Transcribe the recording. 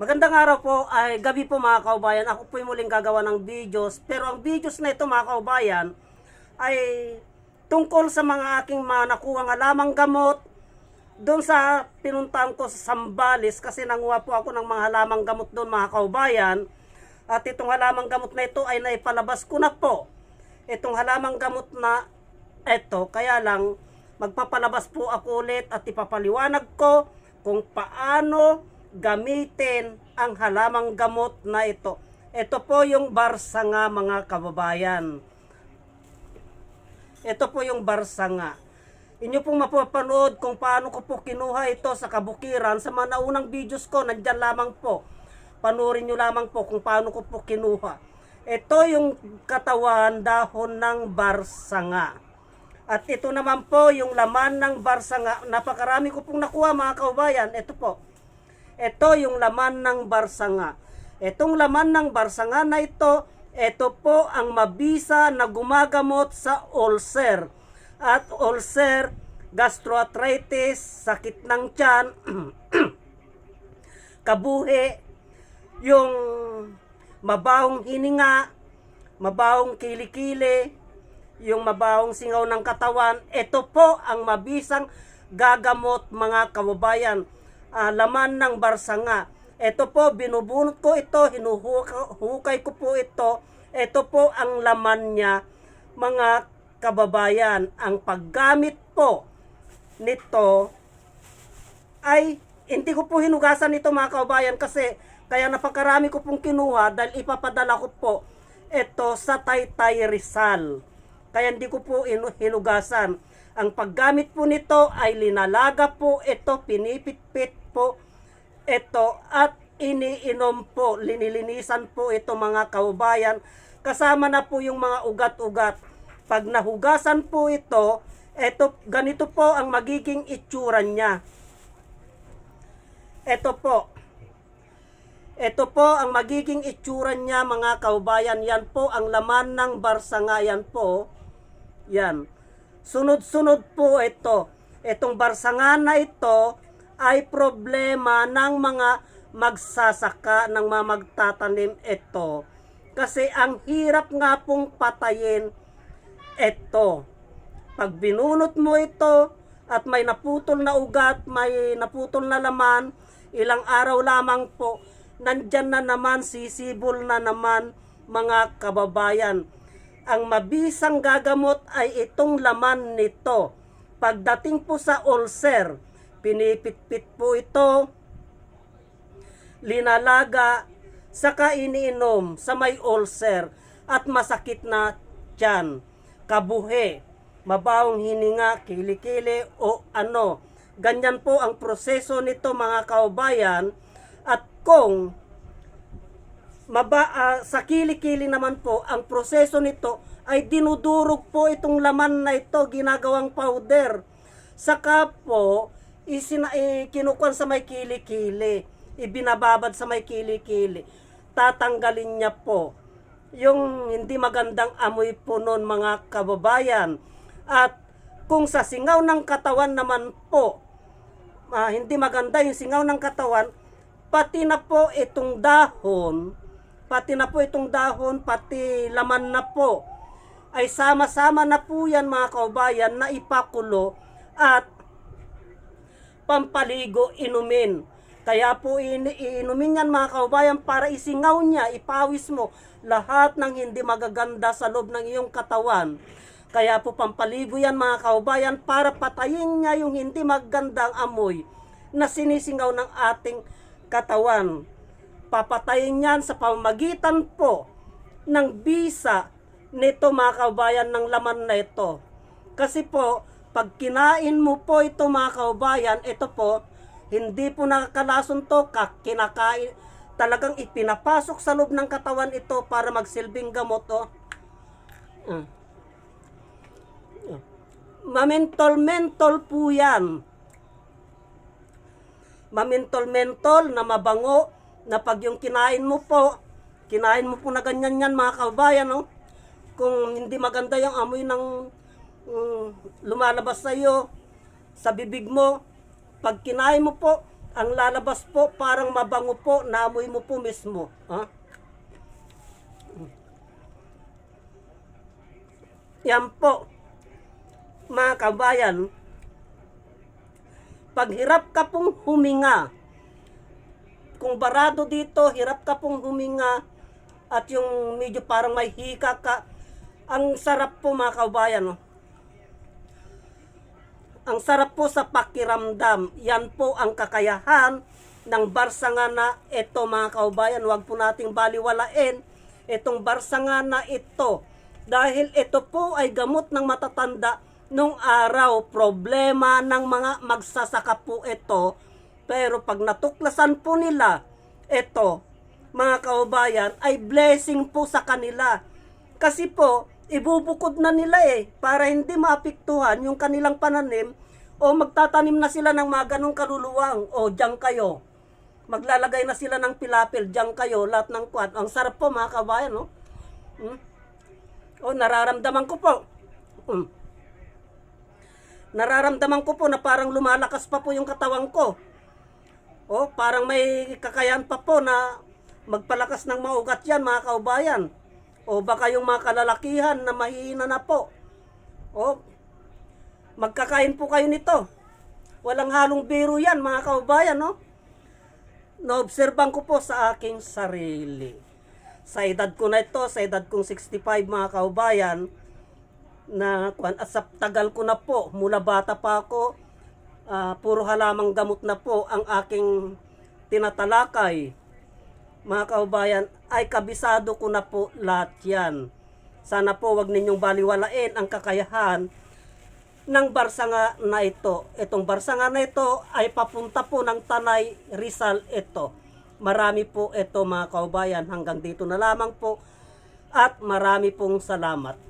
Magandang araw po, ay gabi po mga kaubayan. Ako po yung muling gagawa ng videos. Pero ang videos na ito mga kaubayan ay tungkol sa mga aking mga nakuha nga lamang gamot doon sa pinuntahan ko sa Sambales kasi nanguha po ako ng mga halamang gamot doon mga kaubayan. At itong halamang gamot na ito ay naipalabas ko na po. Itong halamang gamot na ito, kaya lang magpapalabas po ako ulit at ipapaliwanag ko kung paano gamitin ang halamang gamot na ito. Ito po yung barsanga mga kababayan. Ito po yung barsanga. Inyo pong mapapanood kung paano ko po kinuha ito sa kabukiran sa mga naunang videos ko. Nandyan lamang po. Panurin nyo lamang po kung paano ko po kinuha. Ito yung katawan dahon ng barsanga. At ito naman po yung laman ng barsanga. Napakarami ko pong nakuha mga kaubayan. Ito po. Ito yung laman ng barsanga. Itong laman ng barsanga na ito, ito po ang mabisa na gumagamot sa ulcer. At ulcer, gastroarthritis, sakit ng tiyan, kabuhi, yung mabawong hininga, mabawong kilikili, yung mabawong singaw ng katawan, ito po ang mabisang gagamot mga kababayan. Ah, laman ng barsanga. Ito po, binubunot ko ito, hinuhukay ko po ito. Ito po ang laman niya, mga kababayan. Ang paggamit po nito ay hindi ko po hinugasan ito mga kababayan kasi kaya napakarami ko pong kinuha dahil ipapadala ko po ito sa Taytay Rizal. Kaya hindi ko po inu- hinugasan. Ang paggamit po nito ay linalaga po ito, pinipitpit po ito at iniinom po, linilinisan po ito mga kaubayan. Kasama na po yung mga ugat-ugat. Pag nahugasan po ito, ito, ganito po ang magiging itsura niya. Ito po. Ito po ang magiging itsura niya mga kaubayan. Yan po ang laman ng barsanga. Yan po. Yan. Sunod-sunod po ito. Itong barsanga na ito ay problema ng mga magsasaka ng mga magtatanim ito. Kasi ang hirap nga pong patayin ito. Pag binunot mo ito at may naputol na ugat, may naputol na laman, ilang araw lamang po, nandyan na naman, sisibol na naman mga kababayan. Ang mabisang gagamot ay itong laman nito. Pagdating po sa ulcer, pinipitpit po ito, linalaga, saka iniinom sa may ulcer at masakit na tiyan, kabuhi, mabawang hininga, kilikili o ano. Ganyan po ang proseso nito mga kaubayan at kung maba, ah, sa kilikili naman po, ang proseso nito ay dinudurog po itong laman na ito, ginagawang powder. Saka po, isina, eh, kinukuhan sa may kilikili, ibinababad sa may kilikili. Tatanggalin niya po yung hindi magandang amoy po noon mga kababayan. At kung sa singaw ng katawan naman po, ah, hindi maganda yung singaw ng katawan, pati na po itong dahon, pati na po itong dahon, pati laman na po, ay sama-sama na po yan mga kaubayan na ipakulo at pampaligo inumin. Kaya po iinumin yan mga kaubayan para isingaw niya, ipawis mo lahat ng hindi magaganda sa loob ng iyong katawan. Kaya po pampaligo yan mga kaubayan para patayin niya yung hindi magandang amoy na sinisingaw ng ating katawan. Papatayin yan sa pamagitan po ng bisa nito mga kaubayan ng laman na ito. Kasi po, pag kinain mo po ito mga kaubayan, ito po, hindi po nakakalason to, ka- kinakain, talagang ipinapasok sa loob ng katawan ito para magsilbing gamot oh. Mm. Mamentol-mentol po yan. Mamentol-mentol na mabango na pag yung kinain mo po, kinain mo po na ganyan yan mga kabayan, no? Kung hindi maganda yung amoy ng mm, lumalabas sa iyo sa bibig mo, pag kinain mo po, ang lalabas po parang mabango po, naamoy mo po mismo. Ha? Yan po, mga kabayan, pag hirap ka pong huminga, kung barado dito, hirap ka pong huminga, at yung medyo parang may hika ka, ang sarap po mga kabayan, no? Ang sarap po sa pakiramdam. Yan po ang kakayahan ng barsangana ito mga kaubayan. Huwag po nating baliwalain itong barsangana ito. Dahil ito po ay gamot ng matatanda nung araw. Problema ng mga magsasaka po ito. Pero pag natuklasan po nila ito, mga kaubayan, ay blessing po sa kanila. Kasi po, ibubukod na nila eh, para hindi maapektuhan yung kanilang pananim, o magtatanim na sila ng mga ganong kaluluwang, o diyan kayo. Maglalagay na sila ng pilapil, diyan kayo, lahat ng kwan. Ang sarap po mga kabayan, no? Hmm? O, nararamdaman ko po. Hmm. Nararamdaman ko po na parang lumalakas pa po yung katawan ko. O, parang may kakayahan pa po na magpalakas ng mga ugat yan, mga kaubayan. O baka yung mga kalalakihan na mahihina na po. O, magkakain po kayo nito. Walang halong biro yan, mga kaubayan, no? Naobserban ko po sa aking sarili. Sa edad ko na ito, sa edad kong 65, mga kaubayan, na kwan, at sa tagal ko na po, mula bata pa ako, ah, puro halamang gamot na po ang aking tinatalakay. Mga kaubayan, ay kabisado ko na po lahat yan. Sana po wag ninyong baliwalain ang kakayahan ng barsanga na ito. Itong barsanga na ito ay papunta po ng Tanay Rizal ito. Marami po ito mga kaubayan. Hanggang dito na lamang po at marami pong salamat.